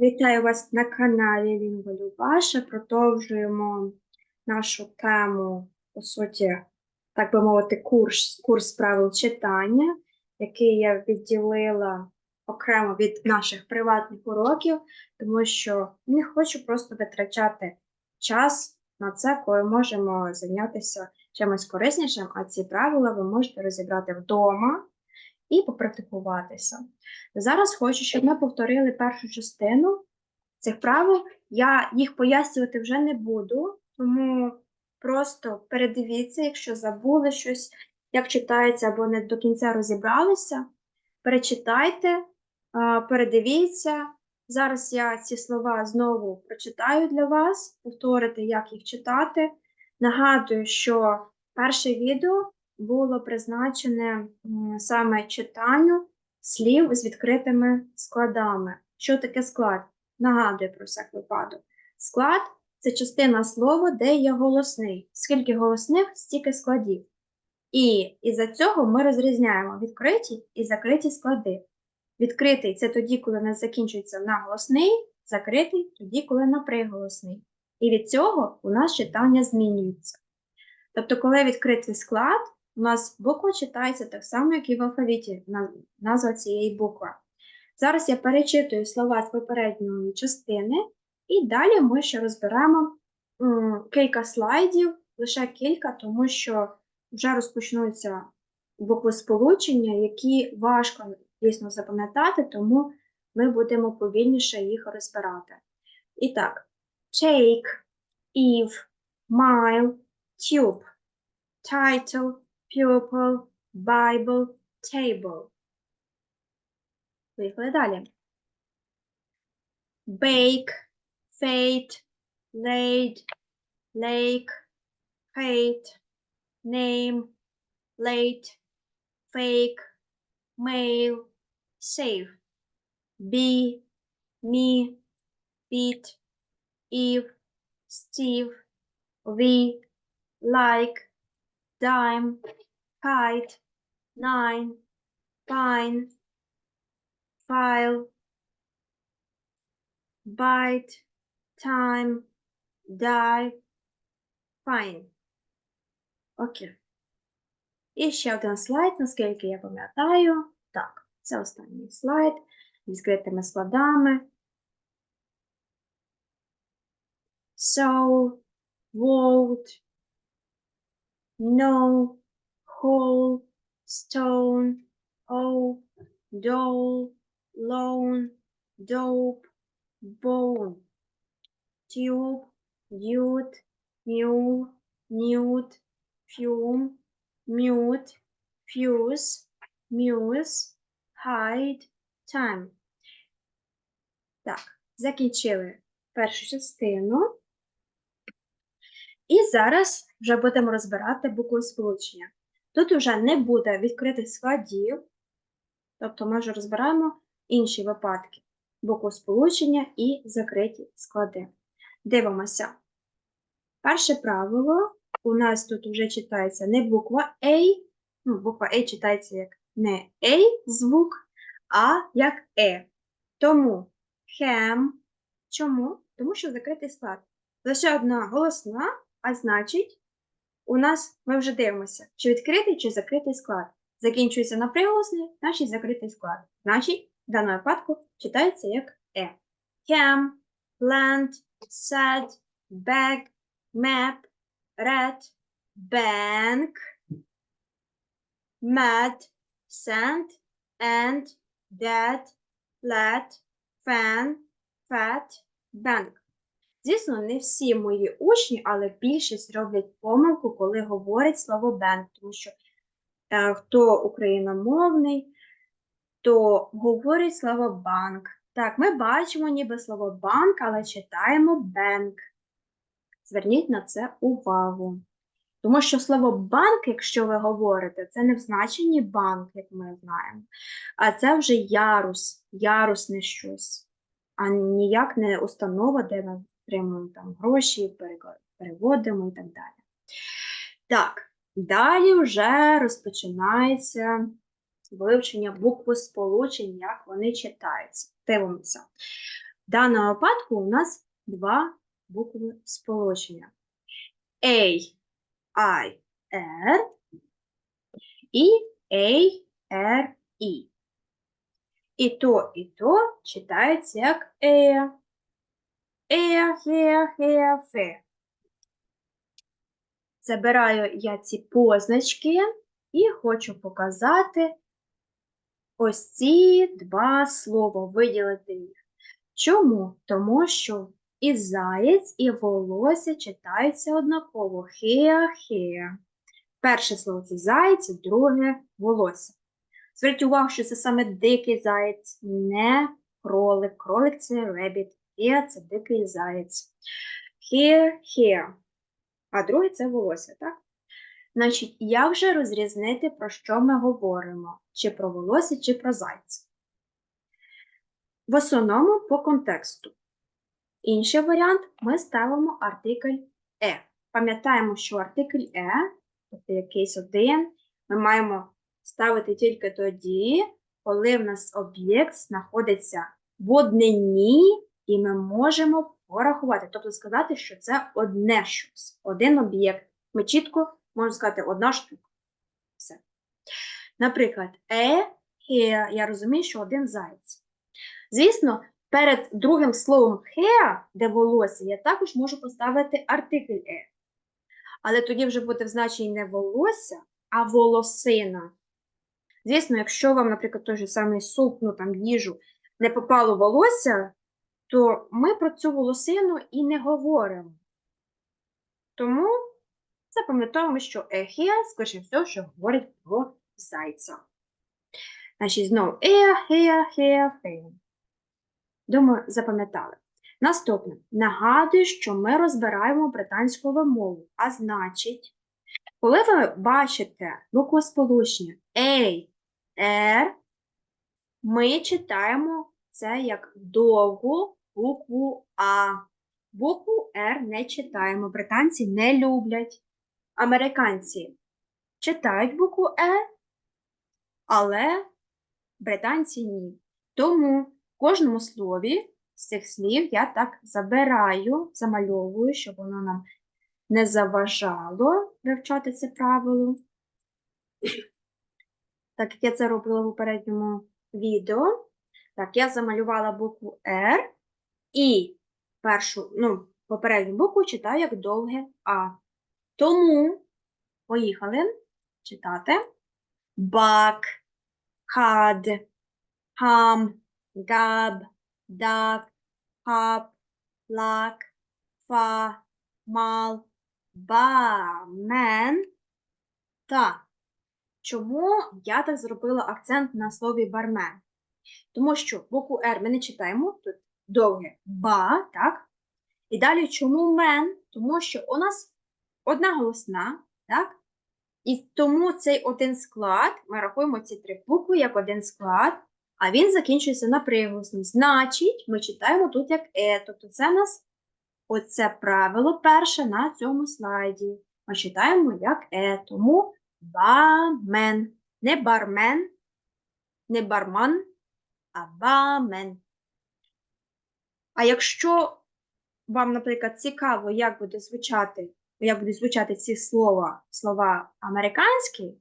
Вітаю вас на каналі Лінгва. Продовжуємо нашу тему, по суті, так би мовити, курс, курс правил читання, який я відділила окремо від наших приватних уроків, тому що не хочу просто витрачати час на це, коли можемо зайнятися чимось кориснішим, а ці правила ви можете розібрати вдома і попрактикуватися. Зараз хочу, щоб ми повторили першу частину цих правил. Я їх пояснювати вже не буду, тому просто передивіться, якщо забули щось, як читається або не до кінця розібралися. Перечитайте, передивіться. Зараз я ці слова знову прочитаю для вас, повторити, як їх читати. Нагадую, що перше відео було призначене саме читанню слів з відкритими складами. Що таке склад? Нагадую про всяк випадок. Склад це частина слова, де є голосний. Скільки голосних, стільки складів. І із-за цього ми розрізняємо відкриті і закриті склади. Відкритий це тоді, коли нас закінчується на голосний, закритий тоді, коли на приголосний. І від цього у нас читання змінюється. Тобто, коли відкритий склад, у нас буква читається так само, як і в алфавіті, назва цієї букви. Зараз я перечитую слова з попередньої частини, і далі ми ще розберемо кілька слайдів, лише кілька, тому що вже розпочнуться буквосполучення, які важко дійсно запам'ятати, тому ми будемо повільніше їх розбирати. І так, take, if, mile, tube, title, pupil, Bible, table. Поїхали далі. Bake, fate, laid, lake, fate, name, late, fake, mail, save. Be, me, beat, Eve, Steve, we, like, dime, kite, nine, fine, file, bite, time, die, fine. Окей. І ще один слайд, наскільки я пам'ятаю. Так, це останній слайд з відкритими складами. So, vote, no, whole, stone, oh, doll, loan, dope, bone, tube, dude, mule, nude, fume, mute, fuse, muse, hide, time. Так, закінчили першу частину. І зараз вже будемо розбирати букви сполучення. Тут вже не буде відкритих складів, тобто ми вже розбираємо інші випадки буквосполучення і закриті склади. Дивимося. Перше правило у нас тут вже читається не буква A, ну, буква A читається як не A звук, а як Е. Тому хем. Чому? Тому що закритий склад. Лише одна голосна, а значить, у нас ми вже дивимося, чи відкритий, чи закритий склад. Закінчується на приголосний, значить закритий склад. Значить, в даному випадку читається як Е. Cam, land, said, bag, map, red, bank, mad, sand, and, dead, let, fan, fat, bank. Звісно, не всі мої учні, але більшість роблять помилку, коли говорять слово бенк, тому що е, хто україномовний, то говорить слово банк. Так, ми бачимо ніби слово банк, але читаємо бенк. Зверніть на це увагу. Тому що слово банк, якщо ви говорите, це не в значенні банк, як ми знаємо, а це вже ярус, ярусне щось, а ніяк не установа, де ми отримуємо там гроші, переводимо і так далі. Так, далі вже розпочинається вивчення буквосполучень, як вони читаються. Дивимося. В даному випадку у нас два букви сполучення. A, I, R і A, R, E. І то, і то читається як е. Е, хе, хе, фе. Забираю я ці позначки і хочу показати ось ці два слова, виділити їх. Чому? Тому що і заєць, і волосся читаються однаково. Хеа-хеа. Перше слово це заєць, друге волосся. Зверніть увагу, що це саме дикий заєць, не кролик. Кролик це ребіт, хеа це дикий заєць. Хе-хеа. А друге це волосся, так? Значить, як же розрізнити, про що ми говоримо? Чи про волосся, чи про зайця? В основному по контексту. Інший варіант ми ставимо артикль е. Пам'ятаємо, що артикль е, тобто якийсь один, ми маємо ставити тільки тоді, коли в нас об'єкт знаходиться в однині, і ми можемо порахувати, тобто сказати, що це одне щось, один об'єкт. Ми чітко можемо сказати одна штука. Все. Наприклад, е, хе, я розумію, що один заяць. Звісно, перед другим словом хеа, де волосся, я також можу поставити артикль е. Але тоді вже буде в значенні не волосся, а волосина. Звісно, якщо вам, наприклад, той же самий суп, ну там їжу, не попало волосся, то ми про цю волосину і не говоримо. Тому запам'ятовуємо, що ехія, скоріше все, що говорить про зайця. Значить, знову ехія, хея, фея. Думаю, запам'ятали. Наступне. Нагадую, що ми розбираємо британську вимову, а значить, коли ви бачите буквосполучення A, R, ми читаємо це як довгу букву А. Букву R не читаємо. Британці не люблять. Американці читають букву Е, але британці ні. Тому в кожному слові з цих слів я так забираю, замальовую, щоб воно нам не заважало вивчати це правило. Так як я це робила в попередньому відео, так, я замалювала букву R і першу, ну, попередню букву читаю як довге А. Тому поїхали читати бак, хад, хам, габ, дак, хап, лак, фа, мал, ба, мен та. Чому я так зробила акцент на слові бармен? Тому що букву Р ми не читаємо, тут довге ба, так? І далі чому мен? Тому що у нас одна голосна, так? І тому цей один склад, ми рахуємо ці три букви як один склад, а він закінчується на приголосний. Значить, ми читаємо тут як е. Тобто це у нас оце правило перше на цьому слайді. Ми читаємо як е. Тому бармен. Не бармен, не барман, а бармен. А якщо вам, наприклад, цікаво, як буде звучати, як будуть звучати ці слова, слова американські,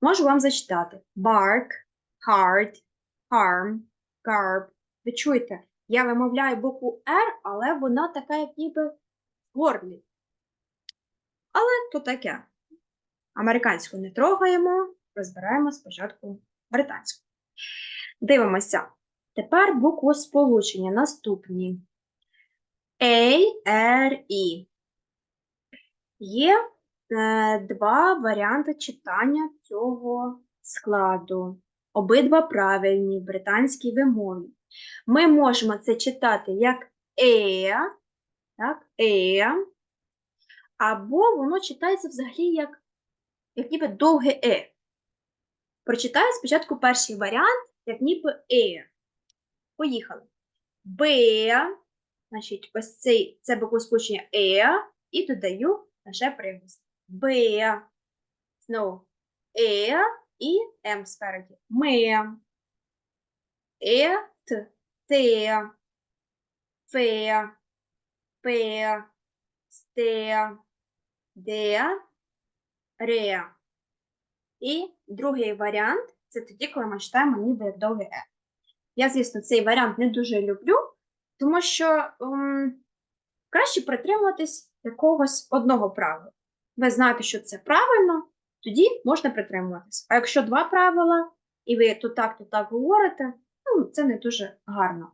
можу вам зачитати: bark, hard, harm, garb. Ви чуєте, я вимовляю букву R, але вона така, як ніби в горлі. Але то таке. Американську не трогаємо, розбираємо спочатку британську. Дивимося. Тепер букву сполучення наступні. A, R, E. Є е, два варіанти читання цього складу. Обидва правильні в британській вимові. Ми можемо це читати як е, так, е, або воно читається взагалі як, як ніби довге е. Прочитаю спочатку перший варіант, як ніби е. Поїхали. Б, значить, ось цей, це буквосполучення е, і додаю лише приголос. Б, знову е і М спереді. Ми, е, т, те. фе, пе, сте, де, ре. І другий варіант це тоді, коли ми читаємо ніби як довге е. Я, звісно, цей варіант не дуже люблю, тому що ем, краще притримуватись якогось одного правила. Ви знаєте, що це правильно, тоді можна притримуватись. А якщо два правила, і ви то так, то так говорите, ну, це не дуже гарно.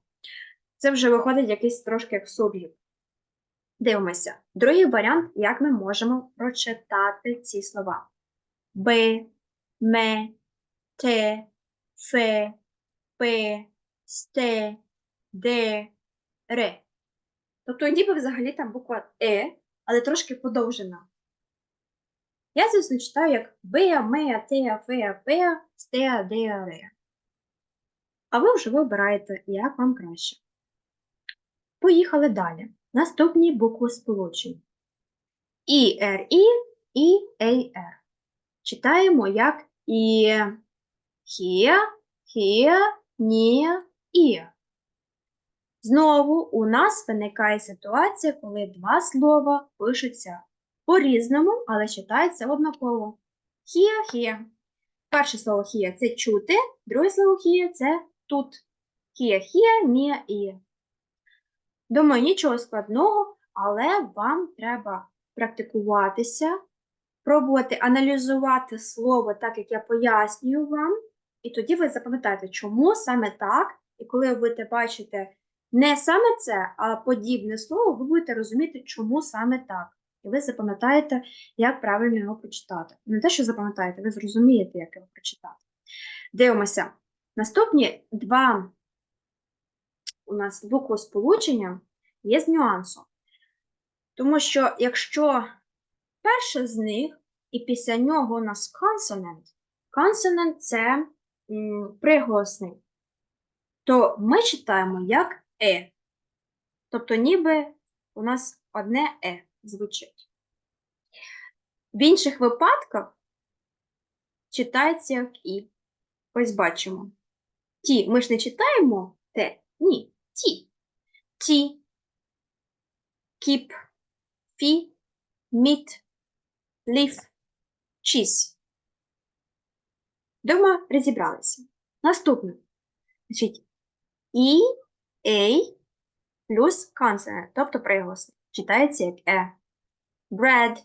Це вже виходить якийсь трошки як суржик. Дивимося. Другий варіант, як ми можемо прочитати ці слова. Б, ме, те, фе, пе, сте, де, ре. Тобто ніби взагалі там буква Е, але трошки подовжена. Я, звісно, читаю як беа, меа, теа, феа, пеа, стеа, деа, ре. А ви вже вибираєте, як вам краще. Поїхали далі. Наступні букви сполучень. І, Р, І, І, Ей, Р. Читаємо як І, Хє, Хє, Ні, І. Знову у нас виникає ситуація, коли два слова пишуться по-різному, але читається однаково. Хія, хія. Перше слово хія це чути, друге слово хія це тут. Хія, хія, ні, і. Думаю, нічого складного, але вам треба практикуватися, пробувати аналізувати слово так, як я пояснюю вам, і тоді ви запам'ятаєте, чому саме так, і коли ви будете бачити не саме це, а подібне слово, ви будете розуміти, чому саме так. І ви запам'ятаєте, як правильно його прочитати. Не те, що запам'ятаєте, ви зрозумієте, як його прочитати. Дивимося. Наступні два у нас буквосполучення є з нюансом. Тому що якщо перше з них, і після нього у нас consonant, consonant – це приголосний, то ми читаємо як е. Тобто, ніби у нас одне е звучить. В інших випадках читається як і. Ось бачимо. Ті, ми ж не читаємо те, ні, ті. Ті, кіп, фі, міт, ліф, чіз. Дома розібралися. Наступне. Значить, і, ей плюс consonant, тобто приголосний. Читається як е. Bread.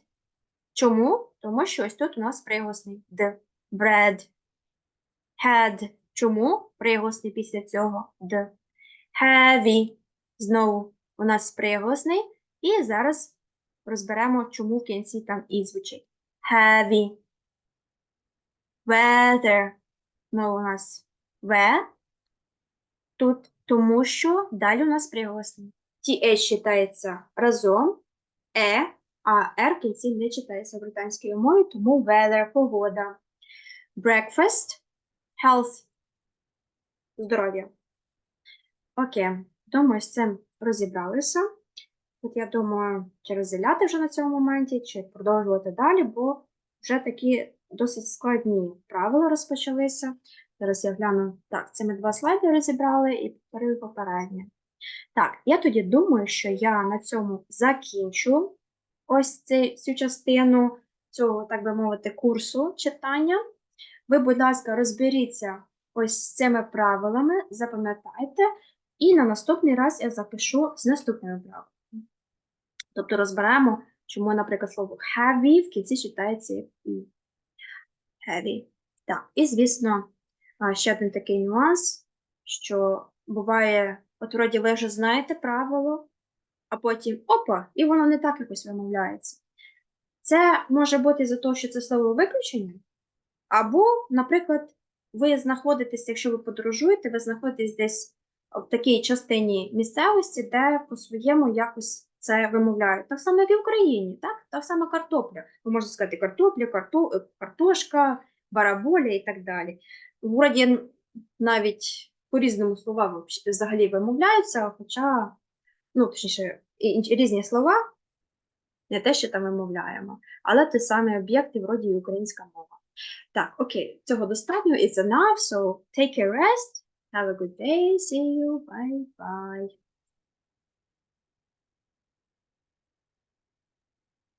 Чому? Тому що ось тут у нас приголосний д. Bread. Had. Чому? Приголосний після цього д. Heavy. Знову у нас приголосний. І зараз розберемо, чому в кінці там і звучить. Heavy. Weather. Знову у нас в. Тут тому що далі у нас приголосний. Е читається разом, Е, а в кінці не читається британською мовою, тому weather – погода. Breakfast – health – здоров'я. Окей, думаю, з цим розібралися. От я думаю, чи розділяти вже на цьому моменті, чи продовжувати далі, бо вже такі досить складні правила розпочалися. Зараз я гляну. Так, це ми два слайди розібрали і повторили попереднє. Так, я тоді думаю, що я на цьому закінчу ось цю, цю частину цього, так би мовити, курсу читання. Ви, будь ласка, розберіться ось з цими правилами, запам'ятайте, і на наступний раз я запишу з наступними правилами. Тобто розберемо, чому, наприклад, слово heavy в кінці читається як. Heavy. Так, і, звісно, ще один такий нюанс, що буває, от вроді ви вже знаєте правило, а потім опа, і воно не так якось вимовляється. Це може бути за те, що це слово виключення, або, наприклад, ви знаходитесь, якщо ви подорожуєте, ви знаходитесь десь в такій частині місцевості, де по-своєму якось це вимовляють. Так само, як і в Україні, так? Так само картопля. Ви можете сказати картопля, карто... картошка, бараболя і так далі. В городі навіть по-різному слова взагалі вимовляються, хоча, ну, точніше, різні слова, не те, що там вимовляємо, але той самий об'єкт і вроді і українська мова. Так, окей, цього достатньо. It's enough, so take a rest. Have a good day. See you. Bye bye.